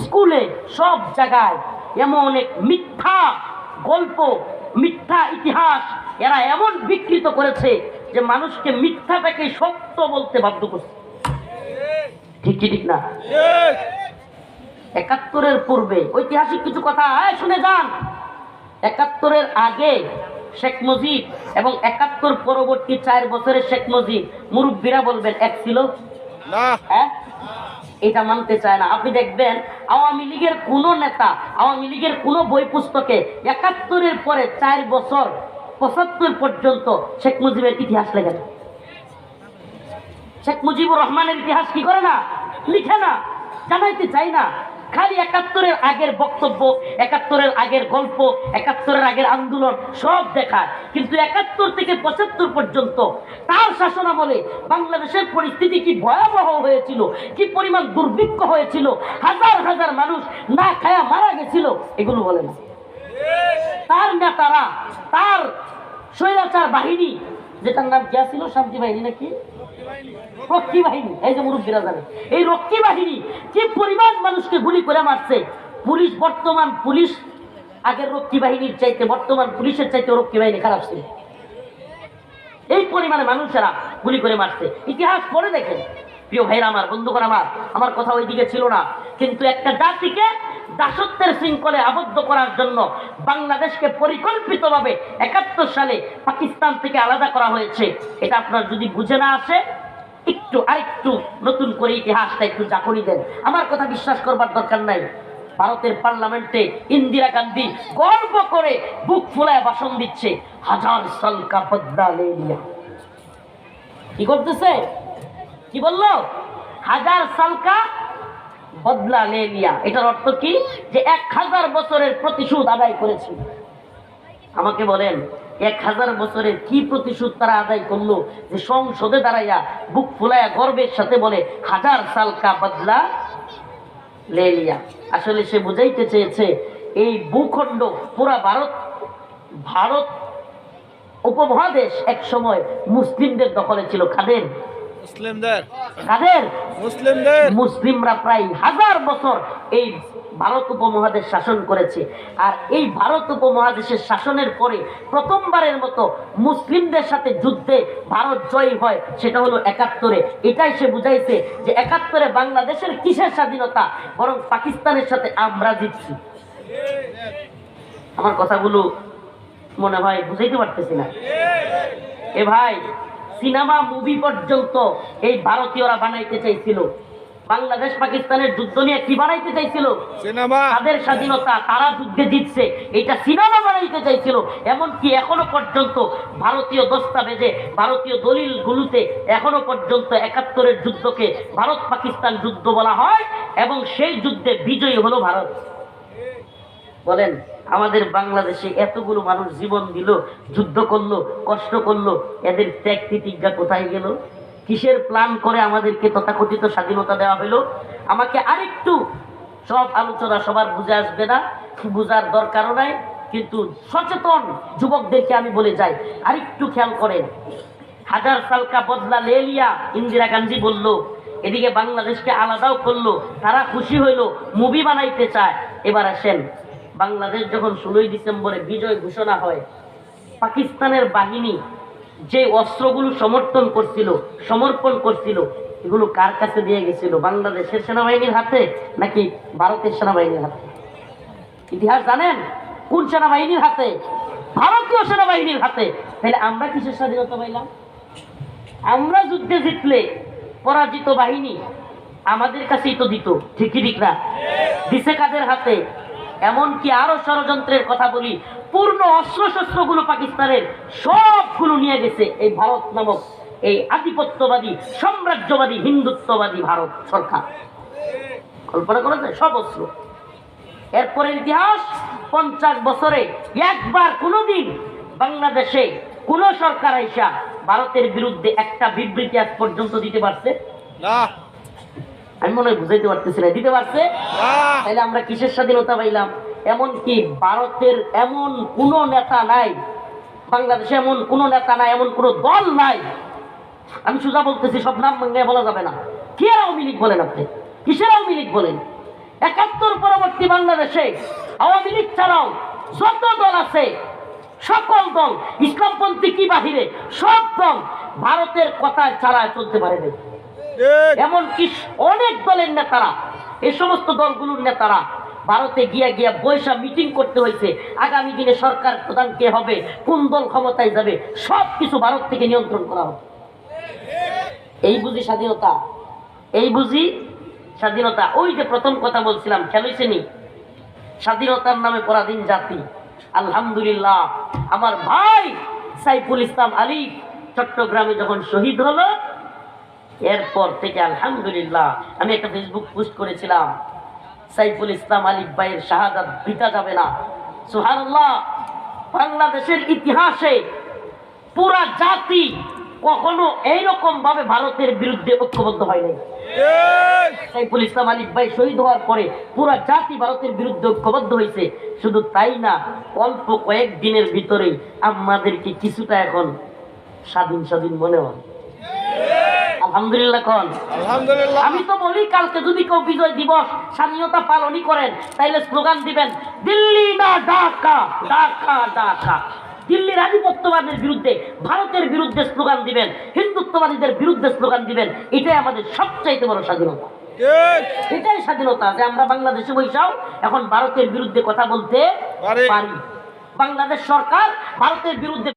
স্কুলে সব জায়গায় এমন এক মিথ্যা গল্প মিথ্যা ইতিহাস এরা এমন বিকৃত করেছে যে মানুষকে মিথ্যাটাকে সত্য বলতে বাধ্য করছে। ঠিক কি ঠিক না? একাত্তরের পূর্বে ঐতিহাসিক কিছু কথা শুনে যান। একাত্তরের আগে শেখ মুজিব এবং একাত্তর পরবর্তী চার বছরের শেখ মুজিব মুরব্বীরা বলবেন এক ছিল। হ্যাঁ? এটা মানতে চায় না। আপনি দেখবেন, আওয়ামী লীগের কোন নেতা, আওয়ামী লীগের কোন বই পুস্তকে একাত্তরের পরে চার বছর, পঁচাত্তর পর্যন্ত শেখ মুজিবের ইতিহাস লেখে না। শেখ মুজিবুর রহমানের ইতিহাস কি করে না? লিখে না, জানাইতে চাই না। খালি একাত্তরের আগের বক্তব্য, একাত্তরের আগের গল্প, একাত্তরের আগের আন্দোলন সব দেখায় কিন্তু একাত্তর থেকে পঁচাত্তর পর্যন্ত তার শাসনামলে বাংলাদেশের পরিস্থিতি কি ভয়াবহ হয়েছিল, কি পরিমাণ দুর্ভিক্ষ হয়েছিল, হাজার হাজার মানুষ না খায়া মারা গেছিল, এগুলো বলে না তার নেতারা, তার স্বৈরাচার বাহিনী, যেটার নাম কি ছিল শান্তি বাহিনী নাকি? রক্ষী বাহিনী? এই যে এই রক্ষী বাহিনী কি পরিমাণ মানুষকে গুলি করে মারছে, পুলিশ বর্তমান পুলিশ, আগের রক্ষী বাহিনীর চাইতে বর্তমান পুলিশের চাইতে রক্ষী বাহিনী খারাপ ছিল। এই পরিমাণে মানুষেরা গুলি করে মারছে। ইতিহাস পড়ে দেখেন। প্রিয় ভাইরা, আমার বন্ধুগণ, আমার আমার কথা ওইদিকে ছিল না। কিন্তু একটা জাতিকে দাসত্বের শৃঙ্খলে আবদ্ধ করার জন্য বাংলাদেশকে পরিকল্পিতভাবে একাত্তর সালে পাকিস্তান থেকে আলাদা করা হয়েছে। এটা আপনার যদি বুঝে না আসে, একটু আরেকটু নতুন করে ইতিহাসটা একটু জাকরি দেন। আমার কথা বিশ্বাস করবার দরকার নাই। ভারতের পার্লামেন্টে ইন্দিরা গান্ধী গর্ব করে বুক ফুলায় ভাষণ দিচ্ছে, হাজার সাল কা বদলা লে কি করতেছে? কি বলল? হাজার সাল কা বদলা লে লিয়া এটার অর্থ কি? যে এক হাজার বছরের প্রতিশোধ আদায় করেছি। আমাকে বলেন, এক হাজার বছরের কি প্রতিশোধ তারা আদায় করল? যে সংসদে দাঁড়াইয়া বুক ফুলাইয়া গর্বের সাথে বলে, হাজার সাল কা বদলা লে লিয়া। আসলে সে বুঝাইতে চেয়েছে, এই ভূখণ্ড পুরা ভারত ভারত উপমহাদেশ এক সময় মুসলিমদের দখলে ছিল। কাদের মুসলিমদের। কাদের? মুসলিমদের। মুসলিমরা প্রায় হাজার বছর এই ভারত উপমহাদেশ শাসন করেছে। আর এই ভারত উপমহাদেশের শাসনের পরে প্রথমবারের মতো মুসলিমদের সাথে যুদ্ধে ভারত জয়ী হয় সেটা হলো একাত্তরে। এটাই সে বুঝাইছে যে একাত্তরে বাংলাদেশের কিসের স্বাধীনতা? বরং পাকিস্তানের সাথে আমরা জিতছি। আমার কথাগুলো মনে হয় বুঝাইতে পারতেছি না। এ ভাই সিনেমা মুভি পর্যন্ত এই ভারতীয়রা বানাইতে চাইছিল। বাংলাদেশ পাকিস্তানের যুদ্ধ নিয়ে কি বানাইতে চাইছিল? সিনেমা। তাদের স্বাধীনতা তারা যুদ্ধে জিতছে এটা সিনেমা বানাইতে চাইছিল। এমনকি এখনও পর্যন্ত ভারতীয় দস্তাবেজে ভারতীয় দলিলগুলোতে এখনও পর্যন্ত একাত্তরের যুদ্ধকে ভারত পাকিস্তান যুদ্ধ বলা হয় এবং সেই যুদ্ধে বিজয়ী হলো ভারত। বলেন। আমাদের বাংলাদেশে এতগুলো মানুষ জীবন দিল, যুদ্ধ করল, কষ্ট করল, এদের ত্যাগ তিতিজ্ঞা কোথায় গেল? কিসের প্ল্যান করে আমাদেরকে তথাকথিত স্বাধীনতা দেওয়া হলো? আমাকে আরেকটু সব আলোচনা সবার বুঝে আসবে না, বুঝার দরকারও নাই, কিন্তু সচেতন যুবকদেরকে আমি বলে যাই, আরেকটু খেয়াল করেন। হাজার সালকা বদলা লে লিয়া ইন্দিরা গান্ধী বলল, এদিকে বাংলাদেশকে আলাদাও করল, তারা খুশি হইল মুভি বানাইতে চায়। এবার আসেন বাংলাদেশ যখন ষোলোই ডিসেম্বরে বিজয় ঘোষণা হয়, পাকিস্তানের বাহিনী যে অস্ত্রগুলো সমর্থন করছিল, সমর্পণ করছিল, এগুলো কার কাছে দিয়ে গেছিল? বাংলাদেশের সেনাবাহিনীর হাতে নাকি ভারতের সেনাবাহিনীর হাতে? ইতিহাস জানেন? কোন সেনাবাহিনীর হাতে? ভারতীয় সেনাবাহিনীর হাতে। তাহলে আমরা কিসের স্বাধীনতা পাইলাম? আমরা যুদ্ধে জিতলে পরাজিত বাহিনী আমাদের কাছেই তো দিত, ঠিকই ঠিক না? দিছে কাদের হাতে? এমনকি আরও ষড়যন্ত্রের কথা বলি, পূর্ণ অস্ত্রশস্ত্রগুলো পাকিস্তানের সবগুলো নিয়ে গেছে এই ভারত নামক এই আধিপত্যবাদী, সাম্রাজ্যবাদী, হিন্দুত্ববাদী ভারত সরকার। কল্পনা করা যায়? সব অস্ত্র। এরপরের ইতিহাস, পঞ্চাশ বছরে একবার কোনোদিন বাংলাদেশে কোন সরকার আইসা ভারতের বিরুদ্ধে একটা বিবৃতি আজ পর্যন্ত দিতে পারছে? না। আমি মনে হয় বুঝাইতে পারতেছি না দিতে পারছে? তাহলে আমরা কিসের স্বাধীনতা পাইলাম? এমনকি ভারতের এমন কোনো নেতা নাই বাংলাদেশে এমন কোনো নেতা নাই এমন কোনো দল নাই। আমি সোজা বলতেছি সব নাম নিয়ে বলা যাবে না। কি আর আওয়ামী লীগ বলেন আপনি? কিসের আওয়ামী লীগ বলেন? একাত্তর পরবর্তী বাংলাদেশে আওয়ামী লীগ ছাড়াও যত দল আছে সকল দল ইসলামপন্থী কি বাহিরে? সব দল ভারতের কথায় ছাড়ায় চলতে পারে এমনকি অনেক দলের নেতারা এই সমস্ত দলগুলোর নেতারা ভারতে গিয়া গিয়া বৈশা মিটিং করতে হয়েছে। আগামী দিনে সরকার প্রধান কে হবে কোন দল ক্ষমতায় যাবে সব কিছু ভারত থেকে নিয়ন্ত্রণ করা হবে। এই বুঝি স্বাধীনতা? এই বুঝি স্বাধীনতা? ওই যে প্রথম কথা বলছিলাম খেলেছেনি স্বাধীনতার নামে পরাধীন জাতি। আলহামদুলিল্লাহ, আমার ভাই সাইফুল ইসলাম আলী চট্টগ্রামে যখন শহীদ হলো, এরপর থেকে আলহামদুলিল্লাহ আমি একটা ফেসবুক পোস্ট করেছিলাম, সাইফুল ইসলাম আলী ভাইয়ের শাহাদাত বিতা যাবে না। সুহানুল্লাহ বাংলাদেশের ইতিহাসে পুরা জাতি কখনো এইরকম ভাবে ভারতের বিরুদ্ধে ঐক্যবদ্ধ হয় নাই। সাইফুল ইসলাম ভাই শহীদ হওয়ার পরে পুরা জাতি ভারতের বিরুদ্ধে ঐক্যবদ্ধ হয়েছে। শুধু তাই না অল্প কয়েক দিনের ভিতরেই আমাদেরকে কিছুটা এখন স্বাধীন স্বাধীন মনে হয়। আলহামদুলিল্লাহ কন। আলহামদুলিল্লাহ। আমি তো বলি কালকে যদি কেউ বিজয় দিবস স্বাধীনতা পালনই করেন তাইলে স্লোগান দিবেন দিল্লি না ঢাকা ঢাকা ঢাকা। দিল্লির আধিপত্যবাদের বিরুদ্ধে ভারতের বিরুদ্ধে স্লোগান দিবেন হিন্দুত্ববাদীদের বিরুদ্ধে স্লোগান দিবেন এটাই আমাদের সবচাইতে বড় স্বাধীনতা এটাই স্বাধীনতা যে আমরা বাংলাদেশে বৈশাও এখন ভারতের বিরুদ্ধে কথা বলতে পারি। পারি বাংলাদেশ সরকার ভারতের বিরুদ্ধে